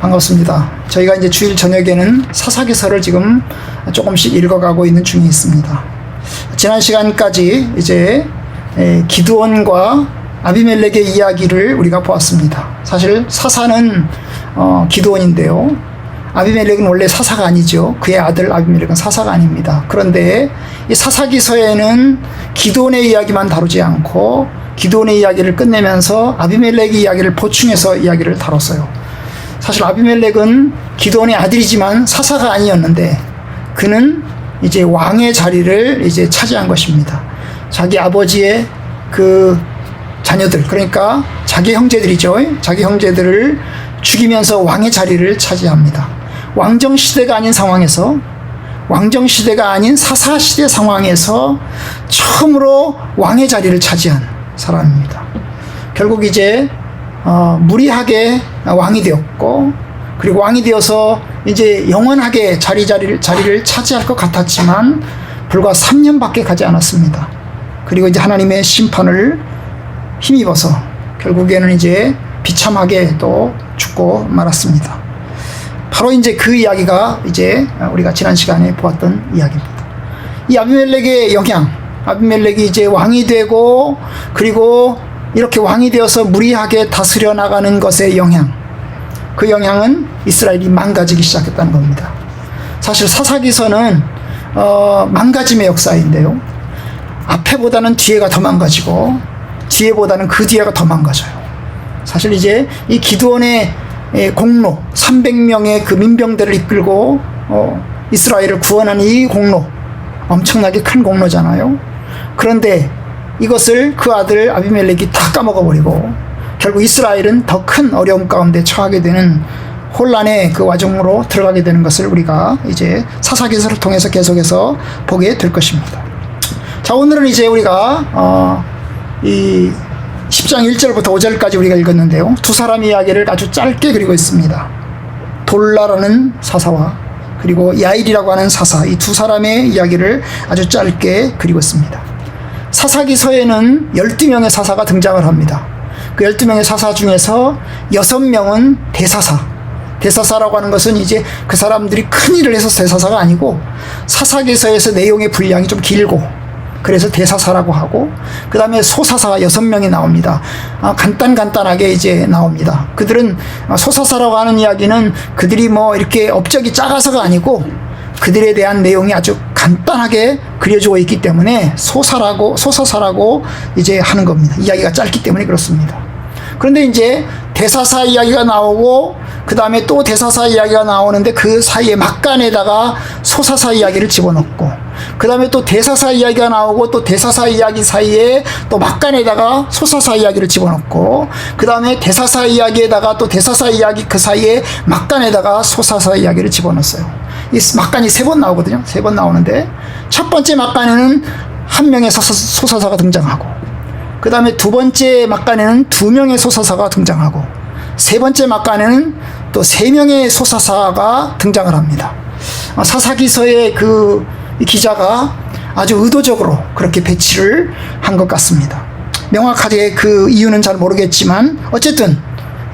반갑습니다. 저희가 이제 주일 저녁에는 사사기서를 지금 조금씩 읽어가고 있는 중에 있습니다. 지난 시간까지 이제 에, 기드온과 아비멜렉의 이야기를 우리가 보았습니다. 사실 사사는 어, 기드온인데요. 아비멜렉은 원래 사사가 아니죠. 그의 아들 아비멜렉은 사사가 아닙니다. 그런데 이 사사기서에는 기드온의 이야기만 다루지 않고 기드온의 이야기를 끝내면서 아비멜렉의 이야기를 보충해서 이야기를 다뤘어요. 사실 아비멜렉은 기도원의 아들이지만 사사가 아니었는데 그는 이제 왕의 자리를 이제 차지한 것입니다. 자기 아버지의 그 자녀들 그러니까 자기 형제들이죠. 자기 형제들을 죽이면서 왕의 자리를 차지합니다. 왕정 시대가 아닌 상황에서 왕정 시대가 아닌 사사 시대 상황에서 처음으로 왕의 자리를 차지한 사람입니다. 결국 이제 어, 무리하게 왕이 되었고 그리고 왕이 되어서 이제 영원하게 자리 자리를 자리를 차지할 것 같았지만 불과 3년밖에 가지 않았습니다. 그리고 이제 하나님의 심판을 힘입어서 결국에는 이제 비참하게 또 죽고 말았습니다. 바로 이제 그 이야기가 이제 우리가 지난 시간에 보았던 이야기입니다. 이 아비멜렉의 영향, 아비멜렉이 이제 왕이 되고 그리고 이렇게 왕이 되어서 무리하게 다스려 나가는 것의 영향, 그 영향은 이스라엘이 망가지기 시작했다는 겁니다. 사실 사사기서는 어, 망가짐의 역사인데요. 앞에보다는 뒤에가 더 망가지고 뒤에보다는 그 뒤에가 더 망가져요. 사실 이제 이 기드원의 예, 공로 300명의 그 민병대를 이끌고 어, 이스라엘을 구원한 이 공로 엄청나게 큰 공로잖아요. 그런데 이것을 그 아들 아비멜렉이 다 까먹어버리고 결국 이스라엘은 더 큰 어려움 가운데 처하게 되는 혼란의 그 와중으로 들어가게 되는 것을 우리가 이제 사사기서를 통해서 계속해서 보게 될 것입니다. 자 오늘은 이제 우리가 어, 이 10장 1절부터 5절까지 우리가 읽었는데요. 두 사람의 이야기를 아주 짧게 그리고 있습니다. 돌라라는 사사와 그리고 야일이라고 하는 사사 이 두 사람의 이야기를 아주 짧게 그리고 있습니다. 사사기서에는 12명의 사사가 등장을 합니다. 그 12명의 사사 중에서 6명은 대사사. 대사사라고 하는 것은 이제 그 사람들이 큰 일을 해서 대사사가 아니고 사사기서에서 내용의 분량이 좀 길고 그래서 대사사라고 하고 그 다음에 소사사가 여섯 명이 나옵니다. 아, 간단 간단하게 이제 나옵니다. 그들은 소사사라고 하는 이야기는 그들이 뭐 이렇게 업적이 작아서가 아니고 그들에 대한 내용이 아주 간단하게 그려지고 있기 때문에 소사라고 소사사라고 이제 하는 겁니다. 이야기가 짧기 때문에 그렇습니다. 그런데 이제 대사사 이야기가 나오고 그 다음에 또 대사사 이야기가 나오는데 그 사이에 막간에다가 소사사 이야기를 집어넣고 그 다음에 또 대사사 이야기가 나오고 또 대사사 이야기 사이에 또 막간에다가 소사사 이야기를 집어넣고 그 다음에 대사사 이야기에다가 또 대사사 이야기 그 사이에 막간에다가 소사사 이야기를 집어넣었어요. 이 막간이 세 번 나오거든요. 세 번 나오는데 첫 번째 막간에는 한 명의 소사사가 등장하고 그 다음에 두 번째 막간에는 두 명의 소사사가 등장하고 세 번째 막간에는 또 세 명의 소사사가 등장을 합니다. 아, 사사기서의 그 기자가 아주 의도적으로 그렇게 배치를 한 것 같습니다. 명확하게 그 이유는 잘 모르겠지만 어쨌든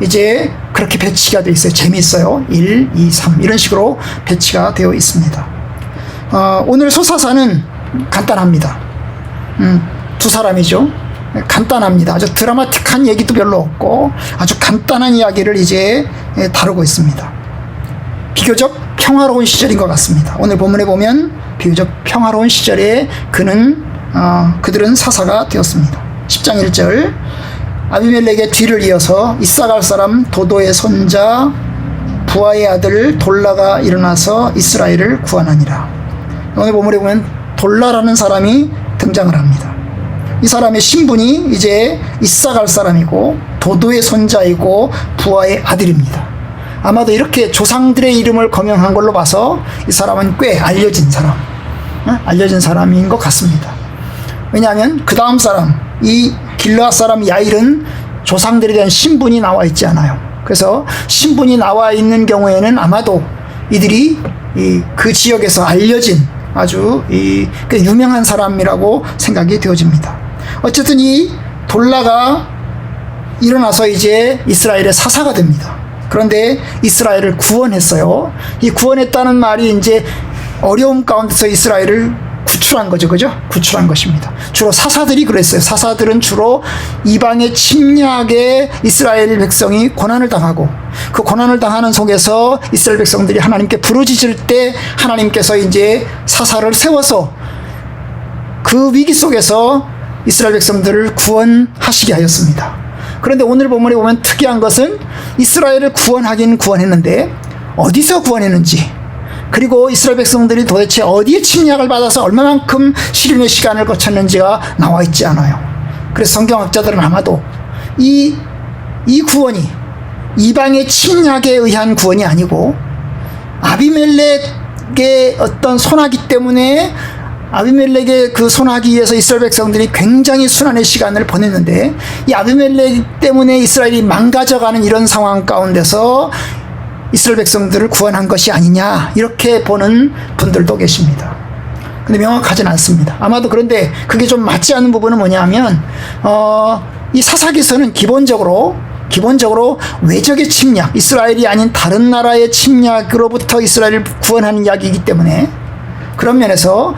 이제 그렇게 배치가 되어 있어요. 재미있어요. 1, 2, 3 이런 식으로 배치가 되어 있습니다. 어, 오늘 소사사는 간단합니다. 음, 두 사람이죠. 간단합니다. 아주 드라마틱한 얘기도 별로 없고 아주 간단한 이야기를 이제 예, 다루고 있습니다. 비교적 평화로운 시절인 것 같습니다. 오늘 본문에 보면 비교적 평화로운 시절에 그는 어, 그들은 사사가 되었습니다. 10장 1절 아비멜렉의 뒤를 이어서 이사갈 사람 도도의 손자 부하의 아들 돌라가 일어나서 이스라엘을 구원하니라. 오늘 본문에 보면 돌라라는 사람이 등장을 합니다. 이 사람의 신분이 이제 이사갈 사람이고 도도의 손자이고 부하의 아들입니다. 아마도 이렇게 조상들의 이름을 거명한 걸로 봐서 이 사람은 꽤 알려진 사람, 어? 알려진 사람인 것 같습니다. 왜냐하면 그 다음 사람, 이 길라 사람 야일은 조상들에 대한 신분이 나와 있지 않아요. 그래서 신분이 나와 있는 경우에는 아마도 이들이 그 지역에서 알려진 아주 그 유명한 사람이라고 생각이 되어집니다. 어쨌든 이 돌라가 일어나서 이제 이스라엘의 사사가 됩니다. 그런데 이스라엘을 구원했어요. 이 구원했다는 말이 이제 어려움 가운데서 이스라엘을 구출한 거죠. 그죠? 구출한 것입니다. 주로 사사들이 그랬어요. 사사들은 주로 이방의 침략에 이스라엘 백성이 고난을 당하고 그 고난을 당하는 속에서 이스라엘 백성들이 하나님께 부르짖을 때 하나님께서 이제 사사를 세워서 그 위기 속에서 이스라엘 백성들을 구원하시게 하였습니다. 그런데 오늘 본문에 보면 특이한 것은 이스라엘을 구원하긴 구원했는데 어디서 구원했는지 그리고 이스라엘 백성들이 도대체 어디에 침략을 받아서 얼마만큼 시련의 시간을 거쳤는지가 나와 있지 않아요. 그래서 성경학자들은 아마도 이, 이 구원이 이방의 침략에 의한 구원이 아니고 아비멜렉의 어떤 손아기 때문에 아비멜렉의 그 손아기에서 이스라엘 백성들이 굉장히 순환의 시간을 보냈는데 이 아비멜렉 때문에 이스라엘이 망가져가는 이런 상황 가운데서 이스라엘 백성들을 구원한 것이 아니냐 이렇게 보는 분들도 계십니다. 근데 명확하진 않습니다. 아마도 그런데 그게 좀 맞지 않는 부분은 뭐냐면 어, 이 사사기서는 기본적으로 기본적으로 외적의 침략, 이스라엘이 아닌 다른 나라의 침략으로부터 이스라엘을 구원하는 이야기이기 때문에 그런 면에서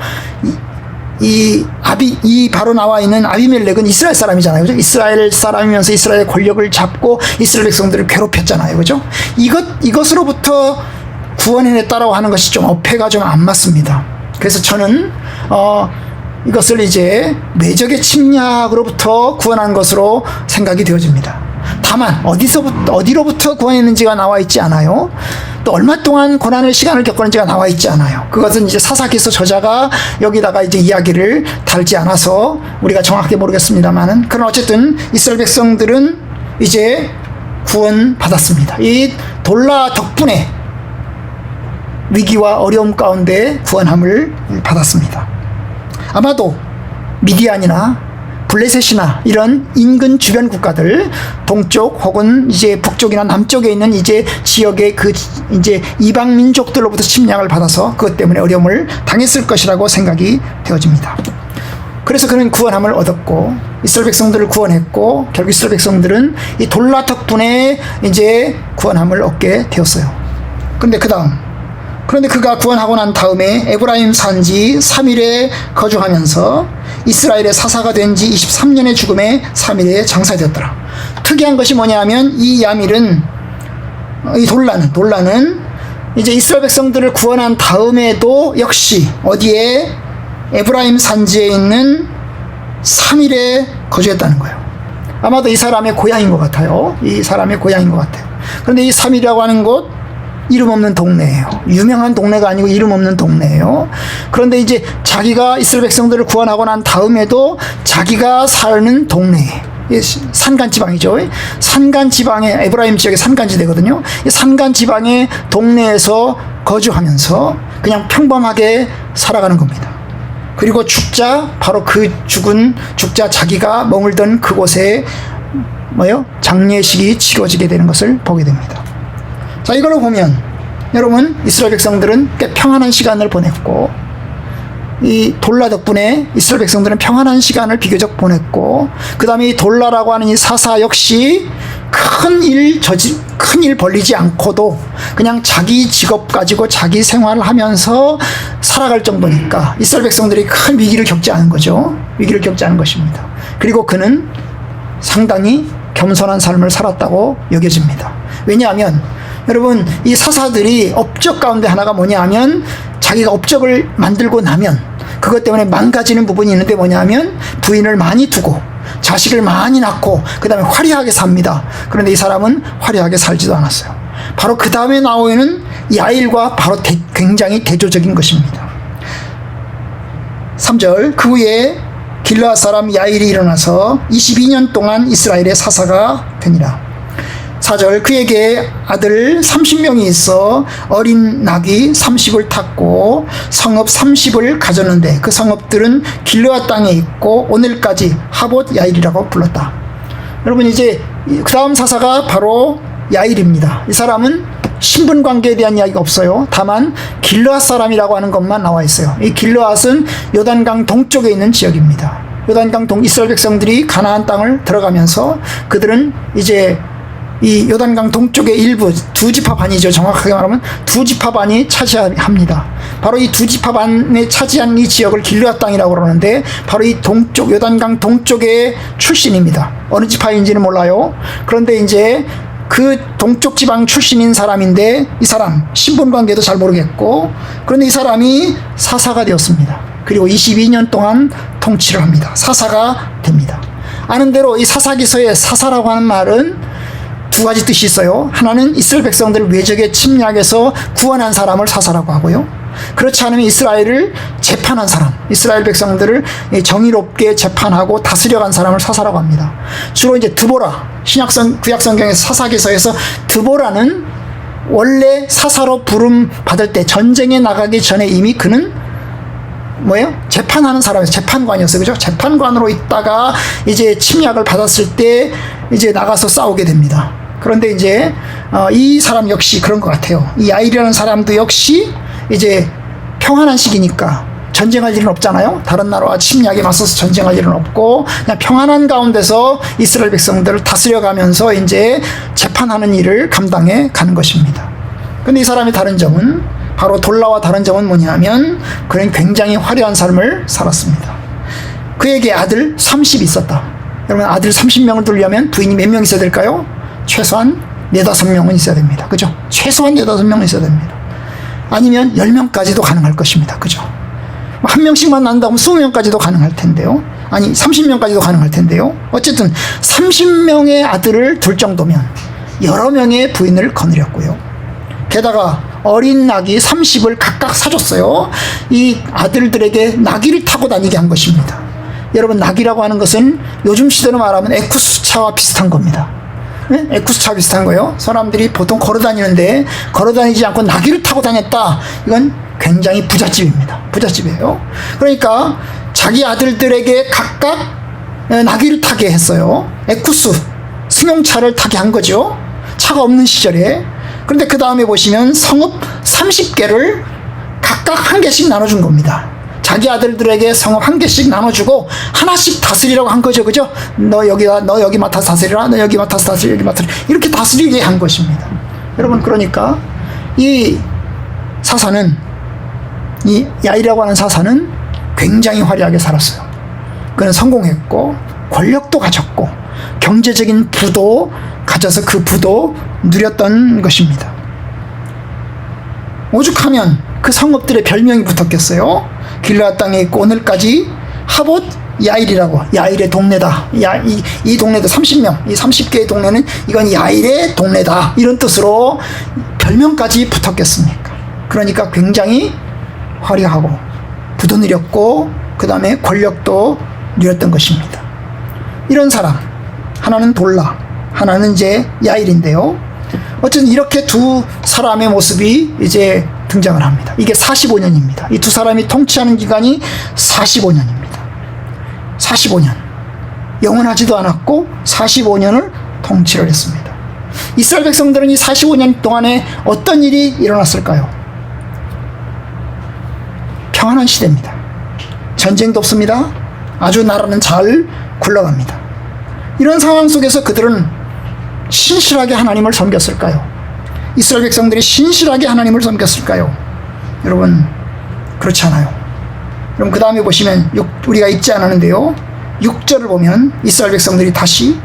이, 이 아비 이 바로 나와 있는 아비멜렉은 이스라엘 사람이잖아요. 그죠? 이스라엘 사람이면서 이스라엘 권력을 잡고 이스라엘 백성들을 괴롭혔잖아요. 그죠? 이것 이것으로부터 구원해냈다라고 하는 것이 좀 어폐가 좀 안 맞습니다. 그래서 저는 어 이것을 이제 외적의 침략으로부터 구원한 것으로 생각이 되어집니다. 다만 어디서부터 어디로부터 구원했는지가 나와 있지 않아요. 또 얼마 동안 고난의 시간을 겪었는지가 나와 있지 않아요. 그것은 이제 사사기서 저자가 여기다가 이제 이야기를 달지 않아서 우리가 정확하게 모르겠습니다만은 그런 어쨌든 이스라엘 백성들은 이제 구원 받았습니다. 이 돌라 덕분에 위기와 어려움 가운데 구원함을 받았습니다. 아마도 미디안이나 블레셋이나 이런 인근 주변 국가들 동쪽 혹은 이제 북쪽이나 남쪽에 있는 이제 지역의 그 이제 이방 민족들로부터 침략을 받아서 그것 때문에 어려움을 당했을 것이라고 생각이 되어집니다. 그래서 그는 구원함을 얻었고 이스라엘 백성들을 구원했고 결국 이스라엘 백성들은 이 돌라 덕분에 이제 구원함을 얻게 되었어요. 근데 그 다음 그런데 그가 구원하고 난 다음에 에브라임 산지 3일에 거주하면서 이스라엘의 사사가 된 지 23년의 죽음에 3일에 장사되었더라. 특이한 것이 뭐냐 하면 이 야밀은 이 돌라는 돌라는 이제 이스라엘 백성들을 구원한 다음에도 역시 어디에 에브라임 산지에 있는 3일에 거주했다는 거예요. 아마도 이 사람의 고향인 것 같아요. 이 사람의 고향인 것 같아요. 그런데 이 3일이라고 하는 곳 이름 없는 동네예요. 유명한 동네가 아니고 이름 없는 동네예요. 그런데 이제 자기가 이스라엘 백성들을 구원하고 난 다음에도 자기가 사는 동네 산간 지방이죠. 산간 지방의 에브라임 지역의 산간지대거든요. 산간 지방의 동네에서 거주하면서 그냥 평범하게 살아가는 겁니다. 그리고 죽자 바로 그 죽은 죽자 자기가 머물던 그곳에 뭐요 장례식이 치러지게 되는 것을 보게 됩니다. 자, 이걸로 보면 여러분 이스라엘 백성들은 꽤 평안한 시간을 보냈고 이 돌라 덕분에 이스라엘 백성들은 평안한 시간을 비교적 보냈고 그 다음에 이 돌라라고 하는 이 사사 역시 큰 일 저지 큰 일 벌리지 않고도 그냥 자기 직업 가지고 자기 생활을 하면서 살아갈 정도니까 이스라엘 백성들이 큰 위기를 겪지 않은 거죠. 위기를 겪지 않은 것입니다. 그리고 그는 상당히 겸손한 삶을 살았다고 여겨집니다. 왜냐하면 여러분 이 사사들이 업적 가운데 하나가 뭐냐 하면 자기가 업적을 만들고 나면 그것 때문에 망가지는 부분이 있는데 뭐냐 하면 부인을 많이 두고 자식을 많이 낳고 그 다음에 화려하게 삽니다. 그런데 이 사람은 화려하게 살지도 않았어요. 바로 그 다음에 나오는 야일과 바로 대, 굉장히 대조적인 것입니다. 3절 그 후에 길라 사람 야일이 일어나서 22년 동안 이스라엘의 사사가 되니라. 4절 그에게 아들 30명이 있어 어린 낙이 30을 탔고 성읍 30을 가졌는데 그 성읍들은 길르아 땅에 있고 오늘까지 하봇 야일이라고 불렀다. 여러분 이제 그 다음 사사가 바로 야일입니다. 이 사람은 신분 관계에 대한 이야기가 없어요. 다만 길르앗 사람이라고 하는 것만 나와 있어요. 이 길르앗은 요단강 동쪽에 있는 지역입니다. 요단강 동 이스라엘 백성들이 가나안 땅을 들어가면서 그들은 이제 이 요단강 동쪽의 일부 두 지파 반이죠. 정확하게 말하면 두 지파 반이 차지합니다. 바로 이두 지파 반에 차지한 이 지역을 길르앗 땅이라고 그러는데 바로 이 동쪽 요단강 동쪽의 출신입니다. 어느 지파인지는 몰라요. 그런데 이제 그 동쪽 지방 출신인 사람인데 이 사람 신분 관계도 잘 모르겠고 그런데 이 사람이 사사가 되었습니다. 그리고 22년 동안 통치를 합니다. 사사가 됩니다. 아는 대로 이 사사기서의 사사라고 하는 말은 두 가지 뜻이 있어요. 하나는 이스라엘 백성들을 외적의 침략에서 구원한 사람을 사사라고 하고요. 그렇지 않으면 이스라엘을 재판한 사람, 이스라엘 백성들을 정의롭게 재판하고 다스려간 사람을 사사라고 합니다. 주로 이제 드보라, 신약성, 구약성경에서 사사기서에서 드보라는 원래 사사로 부름 받을 때 전쟁에 나가기 전에 이미 그는 뭐예요? 재판하는 사람이었어요. 재판관이었어요. 그죠? 재판관으로 있다가 이제 침략을 받았을 때 이제 나가서 싸우게 됩니다. 그런데 이제 어, 이 사람 역시 그런 것 같아요. 이 아이라는 사람도 역시 이제 평안한 시기니까 전쟁할 일은 없잖아요. 다른 나라와 침략에 맞서서 전쟁할 일은 없고 그냥 평안한 가운데서 이스라엘 백성들을 다스려가면서 이제 재판하는 일을 감당해 가는 것입니다. 근데 이 사람이 다른 점은 바로 돌라와 다른 점은 뭐냐면 그는 굉장히 화려한 삶을 살았습니다. 그에게 아들 30 있었다. 여러분 아들 30명을 두려면 부인이 몇 명 있어야 될까요? 최소한 4, 5명은 있어야 됩니다. 그죠? 최소한 4, 5명은 있어야 됩니다. 아니면 10명까지도 가능할 것입니다. 그죠? 한 명씩만 난다면 20명까지도 가능할 텐데요. 아니, 30명까지도 가능할 텐데요. 어쨌든 30명의 아들을 둘 정도면 여러 명의 부인을 거느렸고요. 게다가 어린 낙이 30을 각각 사줬어요. 이 아들들에게 나귀를 타고 다니게 한 것입니다. 여러분, 나귀라고 하는 것은 요즘 시대로 말하면 에쿠스차와 비슷한 겁니다. 네? 에쿠스차 비슷한 거요. 사람들이 보통 걸어 다니는데 걸어 다니지 않고 나귀를 타고 다녔다. 이건 굉장히 부잣집입니다. 부잣집이에요. 그러니까 자기 아들들에게 각각 나귀를 타게 했어요. 에쿠스 승용차를 타게 한 거죠. 차가 없는 시절에. 그런데 그 다음에 보시면 성읍 30개를 각각 한 개씩 나눠준 겁니다. 자기 아들들에게 성읍 한 개씩 나눠주고 하나씩 다스리라고 한 거죠, 그죠? 너 여기 너 여기 맡아서 다스리라, 너 여기 맡아서 다스리, 여기 맡아라 이렇게 다스리게 한 것입니다. 여러분 그러니까 이 사사는 이 야이라고 하는 사사는 굉장히 화려하게 살았어요. 그는 성공했고 권력도 가졌고 경제적인 부도 가져서 그 부도 누렸던 것입니다. 오죽하면 그 성읍들의 별명이 붙었겠어요. 길라 땅에 있고 오늘까지 하봇 야일이라고 야일의 동네다. 야, 이, 이 동네도 30명, 이 30개의 동네는 이건 야일의 동네다. 이런 뜻으로 별명까지 붙었겠습니까? 그러니까 굉장히 화려하고 부도 누렸고 그 다음에 권력도 누렸던 것입니다. 이런 사람 하나는 돌라 하나는 이제 야일인데요. 어쨌든 이렇게 두 사람의 모습이 이제 등장을 합니다. 이게 45년입니다. 이 두 사람이 통치하는 기간이 45년입니다. 45년. 영원하지도 않았고 45년을 통치를 했습니다. 이스라엘 백성들은 이 45년 동안에 어떤 일이 일어났을까요? 평안한 시대입니다. 전쟁도 없습니다. 아주 나라는 잘 굴러갑니다. 이런 상황 속에서 그들은 신실하게 하나님을 섬겼을까요? 이스라엘 백성들이 신실하게 하나님을 섬겼을까요? 여러분 그렇지 않아요. 그럼 그 다음에 보시면 우리가 읽지 않았는데요. 6절을 보면 이스라엘 백성들이 다시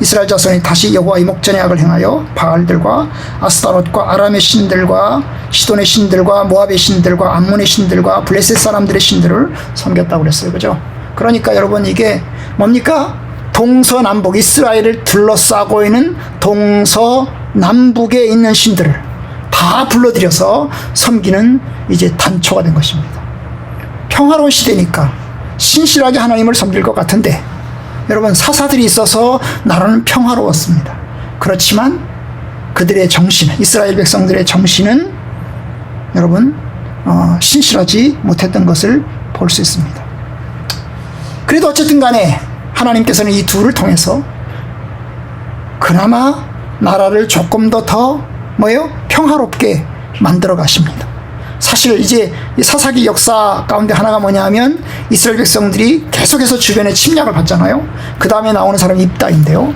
이스라엘 자손이 다시 여호와의 목전의 악을 행하여 바알들과 아스타롯과 아람의 신들과 시돈의 신들과 모압의 신들과 암몬의 신들과 블레셋 사람들의 신들을 섬겼다고 그랬어요. 그죠? 그러니까 여러분 이게 뭡니까? 동서남북 이스라엘을 둘러싸고 있는 동서 남북에 있는 신들을 다 불러들여서 섬기는 이제 단초가 된 것입니다. 평화로운 시대니까 신실하게 하나님을 섬길 것 같은데 여러분 사사들이 있어서 나라는 평화로웠습니다. 그렇지만 그들의 정신은 이스라엘 백성들의 정신은 여러분 어, 신실하지 못했던 것을 볼 수 있습니다. 그래도 어쨌든 간에 하나님께서는 이 둘을 통해서 그나마 나라를 조금 더 더 뭐요 평화롭게 만들어 가십니다. 사실 이제 사사기 역사 가운데 하나가 뭐냐면 이스라엘 백성들이 계속해서 주변에 침략을 받잖아요. 그 다음에 나오는 사람이 입다인데요.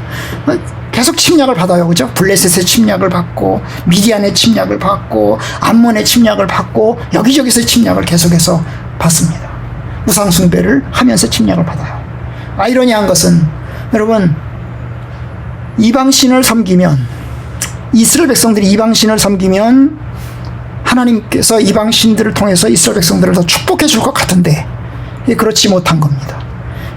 계속 침략을 받아요. 그죠? 블레셋의 침략을 받고, 미디안의 침략을 받고, 암몬의 침략을 받고, 여기저기서 침략을 계속해서 받습니다. 우상 숭배를 하면서 침략을 받아요. 아이러니한 것은, 여러분, 이방신을 섬기면, 이스라엘 백성들이 이방신을 섬기면, 하나님께서 이방신들을 통해서 이스라엘 백성들을 더 축복해 줄 것 같은데, 그렇지 못한 겁니다.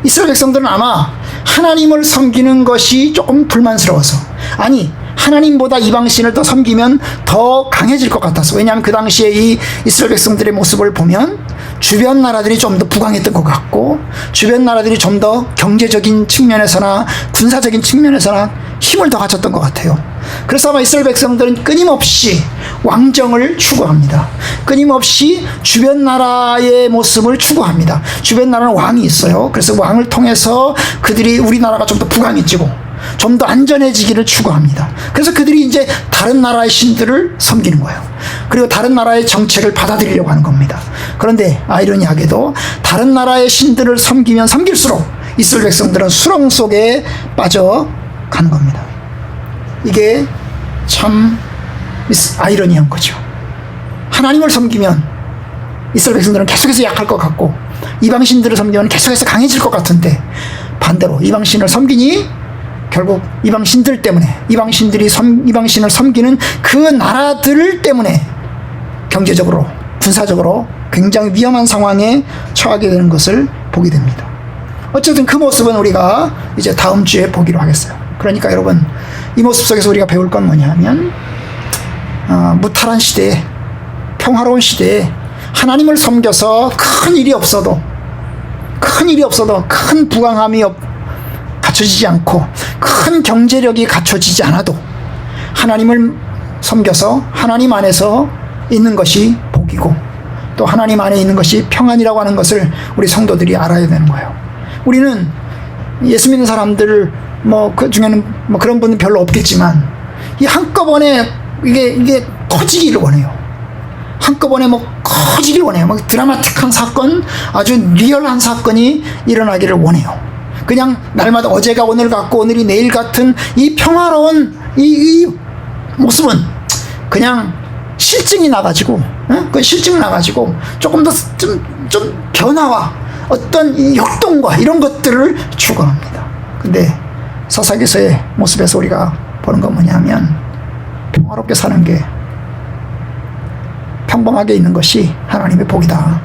이스라엘 백성들은 아마 하나님을 섬기는 것이 조금 불만스러워서 아니 하나님보다 이방신을 더 섬기면 더 강해질 것 같아서 왜냐하면 그 당시에 이 이스라엘 백성들의 모습을 보면 주변 나라들이 좀 더 부강했던 것 같고 주변 나라들이 좀 더 경제적인 측면에서나 군사적인 측면에서나 힘을 더 갖췄던 것 같아요. 그래서 아마 이스라엘 백성들은 끊임없이 왕정을 추구합니다. 끊임없이 주변 나라의 모습을 추구합니다. 주변 나라는 왕이 있어요. 그래서 왕을 통해서 그들이 우리나라가 좀 더 부강해지고 좀 더 안전해지기를 추구합니다. 그래서 그들이 이제 다른 나라의 신들을 섬기는 거예요. 그리고 다른 나라의 정책을 받아들이려고 하는 겁니다. 그런데 아이러니하게도 다른 나라의 신들을 섬기면 섬길수록 이스라엘 백성들은 수렁 속에 빠져 가는 겁니다. 이게 참 아이러니한 거죠. 하나님을 섬기면 이스라엘 백성들은 계속해서 약할 것 같고 이방신들을 섬기면 계속해서 강해질 것 같은데 반대로 이방신을 섬기니 결국 이방 신들 때문에 이방 신들이 섬, 이방 신을 섬기는 그 나라들 때문에 경제적으로 군사적으로 굉장히 위험한 상황에 처하게 되는 것을 보게 됩니다. 어쨌든 그 모습은 우리가 이제 다음 주에 보기로 하겠어요. 그러니까 여러분 이 모습 속에서 우리가 배울 건 뭐냐면 어, 무탈한 시대에 평화로운 시대에 하나님을 섬겨서 큰 일이 없어도 큰 일이 없어도 큰 부강함이 없, 갖춰지지 않고 큰 경제력이 갖춰지지 않아도 하나님을 섬겨서 하나님 안에서 있는 것이 복이고 또 하나님 안에 있는 것이 평안이라고 하는 것을 우리 성도들이 알아야 되는 거예요. 우리는 예수 믿는 사람들 뭐 그 중에는 뭐 그런 분은 별로 없겠지만 이 한꺼번에 이게 이게 터지기를 원해요. 한꺼번에 뭐 커지길 원해요. 뭐 드라마틱한 사건, 아주 리얼한 사건이 일어나기를 원해요. 그냥 날마다 어제가 오늘 같고 오늘이 내일 같은 이 평화로운 이, 이 모습은 그냥 실증이 나가지고, 어? 그 실증 나가지고 조금 더좀좀 변화와 어떤 역동과 이런 것들을 추구합니다. 근데 사사기서의 모습에서 우리가 보는 건 뭐냐면 평화롭게 사는 게 평범하게 있는 것이 하나님의 복이다.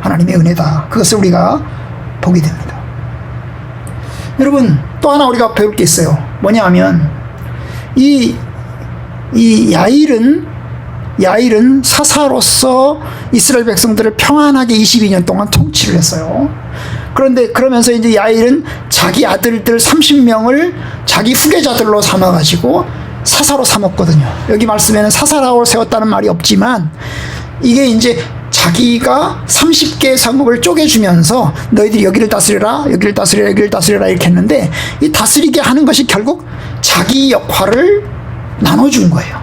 하나님의 은혜다. 그것을 우리가 보게 됩니다. 여러분, 또 하나 우리가 배울 게 있어요. 뭐냐 하면, 이, 이 야일은, 야일은 사사로서 이스라엘 백성들을 평안하게 22년 동안 통치를 했어요. 그런데 그러면서 이제 야일은 자기 아들들 30명을 자기 후계자들로 삼아가지고 사사로 삼았거든요. 여기 말씀에는 사사라고 세웠다는 말이 없지만 이게 이제 자기가 30개의 성읍을 쪼개주면서 너희들이 여기를 다스려라, 여기를 다스려라, 여기를 다스려라 이렇게 했는데 이 다스리게 하는 것이 결국 자기 역할을 나눠준 거예요.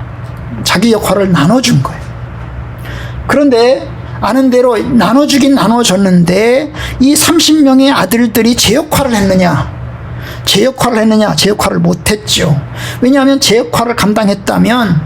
자기 역할을 나눠준 거예요. 그런데 아는 대로 나눠주긴 나눠줬는데 이 30명의 아들들이 제 역할을 했느냐? 제 역할을 했느냐? 제 역할을 못했죠. 왜냐하면 제 역할을 감당했다면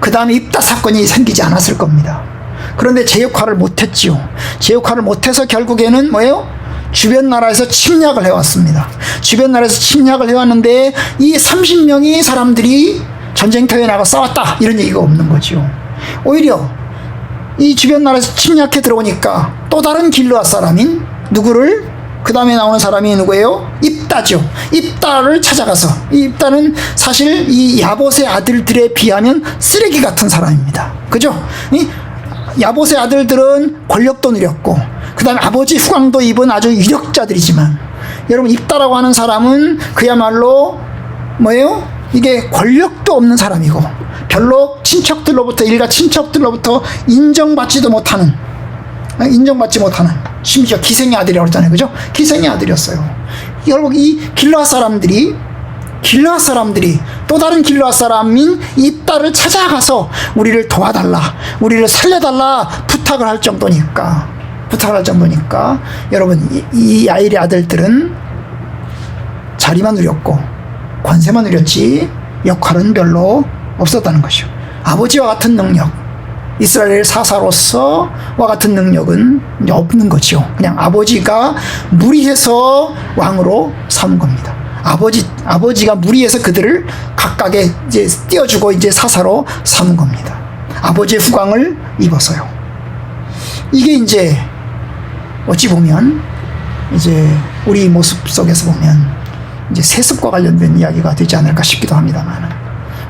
그 다음에 입다 사건이 생기지 않았을 겁니다. 그런데 제 역할을 못했지요. 제 역할을 못해서 결국에는 뭐예요? 주변 나라에서 침략을 해왔습니다. 주변 나라에서 침략을 해왔는데 이 30명의 사람들이 전쟁터에 나가 싸웠다 이런 얘기가 없는 거죠. 오히려 이 주변 나라에서 침략해 들어오니까 또 다른 길르앗 사람인 누구를 그 다음에 나오는 사람이 누구예요? 입다죠. 입다를 찾아가서 이 입다는 사실 이 야봇의 아들들에 비하면 쓰레기 같은 사람입니다. 그죠? 이 야봇의 아들들은 권력도 누렸고 그 다음에 아버지 후광도 입은 아주 유력자들이지만 여러분 입다라고 하는 사람은 그야말로 뭐예요? 이게 권력도 없는 사람이고 별로 친척들로부터 일가 친척들로부터 인정받지도 못하는 인정받지 못하는 심지어 기생의 아들이라고 했잖아요. 그죠? 기생의 아들이었어요. 결국 이 길라 사람들이 길라 사람들이 또 다른 길라 사람인 이 딸을 찾아가서 우리를 도와달라, 우리를 살려달라 부탁을 할 정도니까 부탁을 할 정도니까 여러분 이, 이 아이의 아들들은 자리만 누렸고 권세만 누렸지 역할은 별로 없었다는 것이요. 아버지와 같은 능력, 이스라엘 사사로서와 같은 능력은 없는 거죠. 그냥 아버지가 무리해서 왕으로 삼은 겁니다. 아버지 아버지가 무리해서 그들을 각각의 이제 띄워주고 이제 사사로 삼은 겁니다. 아버지의 후광을 입어서요. 이게 이제 어찌 보면 이제 우리 모습 속에서 보면 이제 세습과 관련된 이야기가 되지 않을까 싶기도 합니다만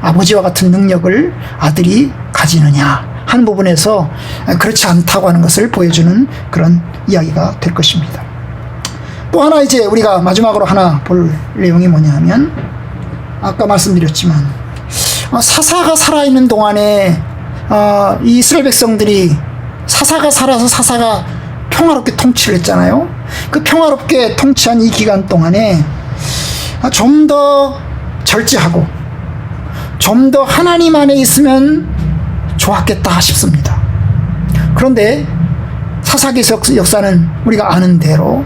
아버지와 같은 능력을 아들이 가지느냐 하는 부분에서 그렇지 않다고 하는 것을 보여주는 그런 이야기가 될 것입니다. 또 하나 이제 우리가 마지막으로 하나 볼 내용이 뭐냐 하면 아까 말씀드렸지만 어, 사사가 살아있는 동안에 어, 이 이스라엘 백성들이 사사가 살아서 사사가 평화롭게 통치를 했잖아요. 그 평화롭게 통치한 이 기간 동안에 좀 더 절제하고 좀 더 하나님 안에 있으면 좋았겠다 싶습니다. 그런데 사사기 역사는 우리가 아는 대로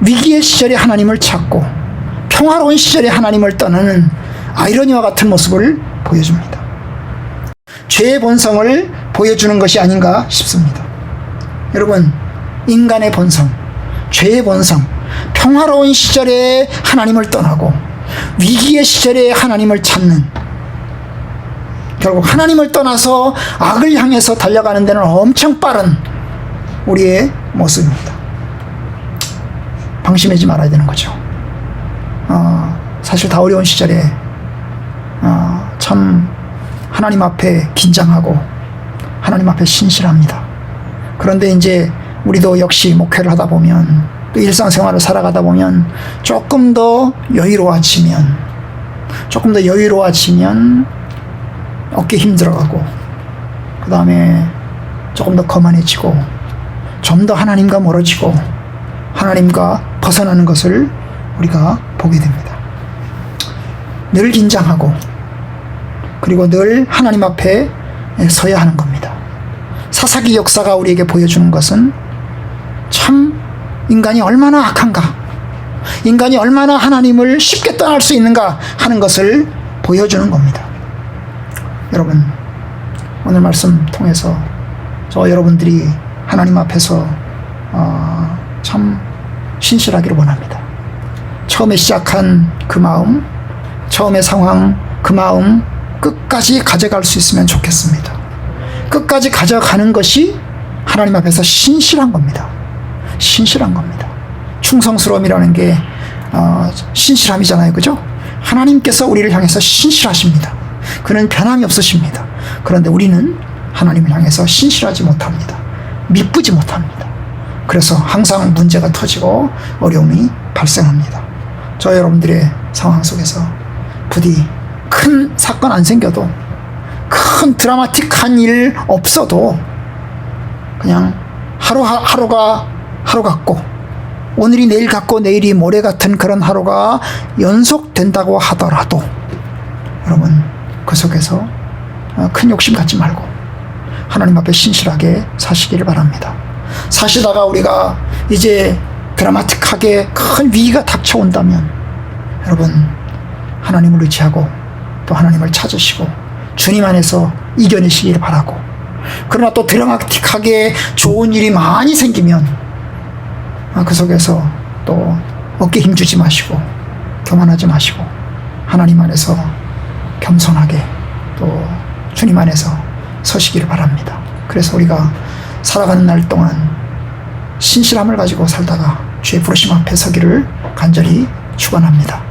위기의 시절에 하나님을 찾고 평화로운 시절에 하나님을 떠나는 아이러니와 같은 모습을 보여줍니다. 죄의 본성을 보여주는 것이 아닌가 싶습니다. 여러분, 인간의 본성, 죄의 본성, 평화로운 시절에 하나님을 떠나고 위기의 시절에 하나님을 찾는 결국 하나님을 떠나서 악을 향해서 달려가는 데는 엄청 빠른 우리의 모습입니다. 방심하지 말아야 되는 거죠. 어, 사실 다 어려운 시절에 어, 참 하나님 앞에 긴장하고 하나님 앞에 신실합니다. 그런데 이제 우리도 역시 목회를 하다 보면 또 일상생활을 살아가다 보면 조금 더 여유로워지면 조금 더 여유로워지면 어깨 힘들어가고 그 다음에 조금 더 거만해지고 좀 더 하나님과 멀어지고 하나님과 벗어나는 것을 우리가 보게 됩니다. 늘 긴장하고 그리고 늘 하나님 앞에 서야 하는 겁니다. 사사기 역사가 우리에게 보여주는 것은 참 인간이 얼마나 악한가, 인간이 얼마나 하나님을 쉽게 떠날 수 있는가 하는 것을 보여주는 겁니다. 여러분, 오늘 말씀 통해서 저 여러분들이 하나님 앞에서 어, 참 신실하기를 원합니다. 처음에 시작한 그 마음, 처음의 상황, 그 마음 끝까지 가져갈 수 있으면 좋겠습니다. 끝까지 가져가는 것이 하나님 앞에서 신실한 겁니다. 신실한 겁니다. 충성스러움이라는 게 어, 신실함이잖아요, 그죠? 하나님께서 우리를 향해서 신실하십니다. 그는 변함이 없으십니다. 그런데 우리는 하나님을 향해서 신실하지 못합니다. 미쁘지 못합니다. 그래서 항상 문제가 터지고 어려움이 발생합니다. 저 여러분들의 상황 속에서 부디 큰 사건 안 생겨도 큰 드라마틱한 일 없어도 그냥 하루 하루가 하루 같고 오늘이 내일 같고 내일이 모레 같은 그런 하루가 연속된다고 하더라도 여러분 그 속에서 어, 큰 욕심 갖지 말고 하나님 앞에 신실하게 사시기를 바랍니다. 사시다가 우리가 이제 드라마틱하게 큰 위기가 닥쳐온다면 여러분 하나님을 의지하고 또 하나님을 찾으시고 주님 안에서 이겨내시기를 바라고 그러나 또 드라마틱하게 좋은 일이 많이 생기면 아, 그 속에서 또 어깨 힘주지 마시고 교만하지 마시고 하나님 안에서 겸손하게 또 주님 안에서 서시기를 바랍니다. 그래서 우리가 살아가는 날 동안 신실함을 가지고 살다가 주의 부르심 앞에 서기를 간절히 축원합니다.